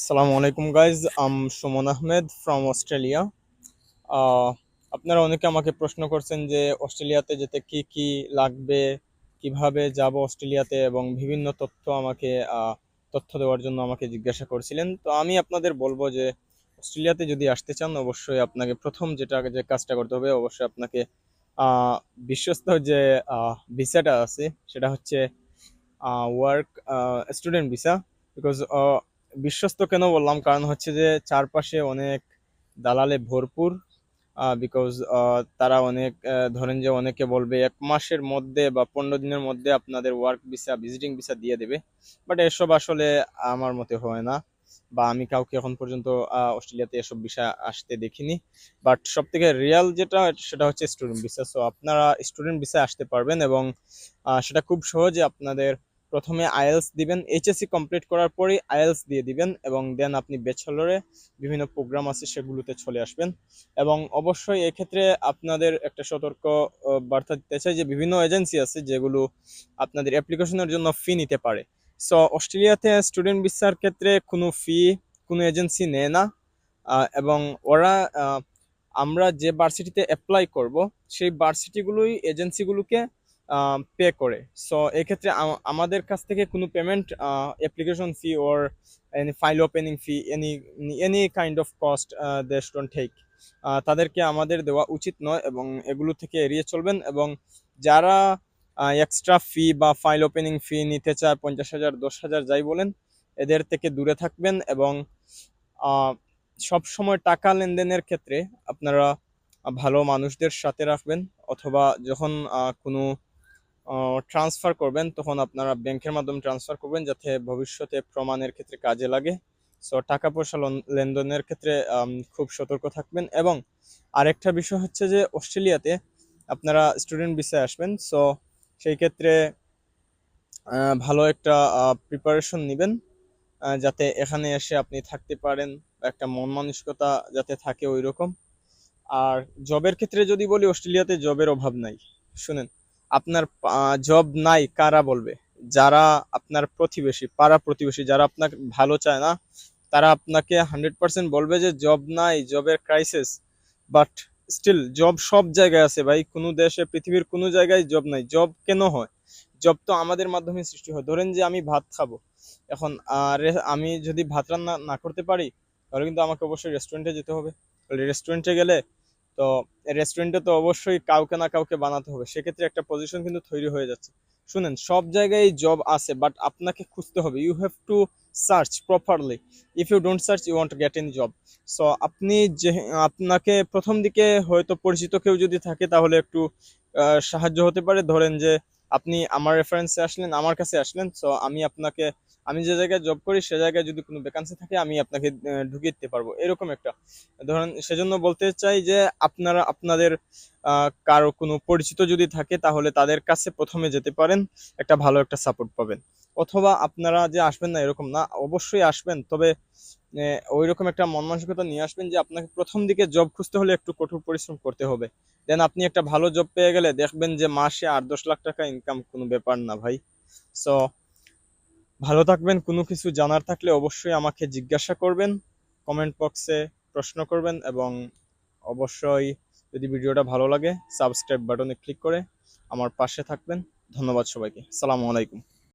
আসসালামু আলাইকুম guys I'm Suman Ahmed from Australia আপনারা অনেকে আমাকে প্রশ্ন করছেন যে অস্ট্রেলিয়াতে যেতে কি কি লাগবে, কীভাবে যাব অস্ট্রেলিয়াতে এবং বিভিন্ন তথ্য আমাকে তথ্য দেওয়ার জন্য আমাকে জিজ্ঞাসা করছিলেন। তো আমি আপনাদের বলব যে অস্ট্রেলিয়াতে যদি আসতে চান, অবশ্যই আপনাকে প্রথম যেটা যে কাজটা করতে হবে, অবশ্যই আপনাকে বিশ্বস্ত যে ভিসাটা আছে, সেটা হচ্ছে ওয়ার্ক স্টুডেন্ট ভিসা বিকজ বিশ্বস্ত কেন বললাম? কারণ হচ্ছে যে চারপাশে অনেক দালালে ভরপুর বিকজ তারা অনেক ধরেন যে অনেকে বলবে এক মাসের মধ্যে বা পনেরো দিনের মধ্যে আপনাদের ওয়ার্ক ভিসা ভিজিটিং ভিসা দিয়ে দেবে। বাট এসব আসলে আমার মতে হয় না বা আমি কাউকে এখন পর্যন্ত অস্ট্রেলিয়াতে এসব বিষয় আসতে দেখিনি। বাট সব থেকে রিয়াল যেটা, সেটা হচ্ছে স্টুডেন্ট ভিসা সো আপনারা স্টুডেন্ট ভিসা আসতে পারবেন এবং সেটা খুব সহজে আপনাদের প্রথমে আইএলস দিবেন, এইচএসসি কমপ্লিট করার পরেই আইএলস দিয়ে দিবেন এবং দেন আপনি ব্যাচেলরে বিভিন্ন প্রোগ্রাম আছে সেগুলোতে চলে আসবেন। এবং অবশ্যই এক্ষেত্রে আপনাদের একটা সতর্ক বার্তা দিতে চাই যে বিভিন্ন এজেন্সি আছে যেগুলো আপনাদের অ্যাপ্লিকেশনের জন্য ফি নিতে পারে। সো, অস্ট্রেলিয়াতে স্টুডেন্ট ভিসার ক্ষেত্রে কোনো ফি কোনো এজেন্সি নেয় না এবং ওরা আমরা যে ভার্সিটিতে অ্যাপ্লাই করব, সেই ভার্সিটিগুলোই এজেন্সিগুলোকে পে করে। সো এক্ষেত্রে আমাদের কাছ থেকে কোনো payment application fee or any file opening fee any any kind of cost they don't take তাদেরকে আমাদের দেওয়া উচিত নয় এবং এগুলো থেকে এড়িয়ে চলবেন এবং যারা এক্সট্রা ফি বা ফাইল ওপেনিং ফি নিতে চায়, পঞ্চাশ হাজার, দশ হাজার যাই বলেন, এদের থেকে দূরে থাকবেন এবং সব সময় টাকা লেনদেনের ক্ষেত্রে আপনারা ভালো মানুষদের সাথে রাখবেন অথবা যখন কোনো ট্রান্সফার করবেন, তখন আপনারা ব্যাংকের মাধ্যমে ট্রান্সফার করবেন যাতে ভবিষ্যতে প্রমাণের ক্ষেত্রে কাজে লাগে। সো টাকা পয়সা লেনদেনের ক্ষেত্রে খুব সতর্ক থাকবেন। এবং আরেকটা বিষয় হচ্ছে যে, অস্ট্রেলিয়াতে আপনারা স্টুডেন্ট ভিসায় আসবেন। সো সেই ক্ষেত্রে ভালো একটা প্রিপারেশন নেবেন যাতে এখানে এসে আপনি থাকতে পারেন, একটা মন মানসিকতা যাতে থাকে ওই রকম আর জবের ক্ষেত্রে যদি বলি, অস্ট্রেলিয়াতে জবের অভাব নাই। শুনেন। আপনার জব নাই কারা বলবে? যারা আপনার প্রতিবেশী পাড়া প্রতিবেশী যারা আপনাকে ভালো চায় না তারা আপনাকে হান্ড্রেড পার্সেন্ট বলবে যে জব নাই জবের ক্রাইসিস বাট স্টিল জব সব জায়গায় আছে ভাই। কোনো দেশে পৃথিবীর কোনো জায়গায় জব নাই। জব কেন হয়? জব তো আমাদের মাধ্যমে সৃষ্টি হয়। ধরেন যে আমি ভাত খাব। এখন আহ, রে- আমি যদি ভাত রান্না না করতে পারি তাহলে কিন্তু আমাকে অবশ্যই রেস্টুরেন্টে যেতে হবে। রেস্টুরেন্টে গেলে তো রেস্টুরেন্টে তো অবশ্যই কাউকে না কাউকে বানাতে হবে। সেক্ষেত্রে একটা পজিশন কিন্তু তৈরি হয়ে যাচ্ছে। শুনেন, সব জায়গায় জব আছে বাট আপনাকে খুঁজতে হবে। You have to search properly if you don't search you want get in job so আপনি যে, আপনাকে প্রথম দিকে হয়তো পরিচিত কেউ যদি থাকে, তাহলে একটু সাহায্য হতে পারে। ধরেন যে আপনি আমার রেফারেন্সে আসলেন, আমার কাছে আসলেন সো আমি আপনাকে, আমি যে জায়গায় জব করি, সে জায়গায় যদি কোনো ভ্যাকান্সি থাকে, আমি আপনাকে ঢুকিয়ে দিতে পারব। এরকম একটা। ধরেন, সেজন্য বলতে চাই যে আপনারা, আপনাদের কারও কোনো পরিচিত যদি থাকে, তাহলে তাদের কাছে প্রথমে যেতে পারেন, একটা ভালো একটা সাপোর্ট পাবেন। অথবা আপনারা যে আসবেন না, এরকম না, অবশ্যই আসবেন। তবে ওই রকম একটা মন মানসিকতা নিয়ে আসবেন যে আপনাকে প্রথম দিকে জব খুঁজতে হলে একটু কঠোর পরিশ্রম করতে হবে। দেন আপনি একটা ভালো জব পেয়ে গেলে দেখবেন যে মাসে আট দশ লাখ টাকা ইনকাম কোনো ব্যাপার না ভাই। সো ভালো থাকবেন, কোনো কিছু জানার থাকলে অবশ্যই আমাকে জিজ্ঞাসা করবেন কমেন্ট বক্সে প্রশ্ন করবেন এবং অবশ্যই যদি ভিডিওটা ভালো লাগে সাবস্ক্রাইব বাটনে ক্লিক করে আমার পাশে থাকবেন। ধন্যবাদ সবাইকে। আসসালামু আলাইকুম।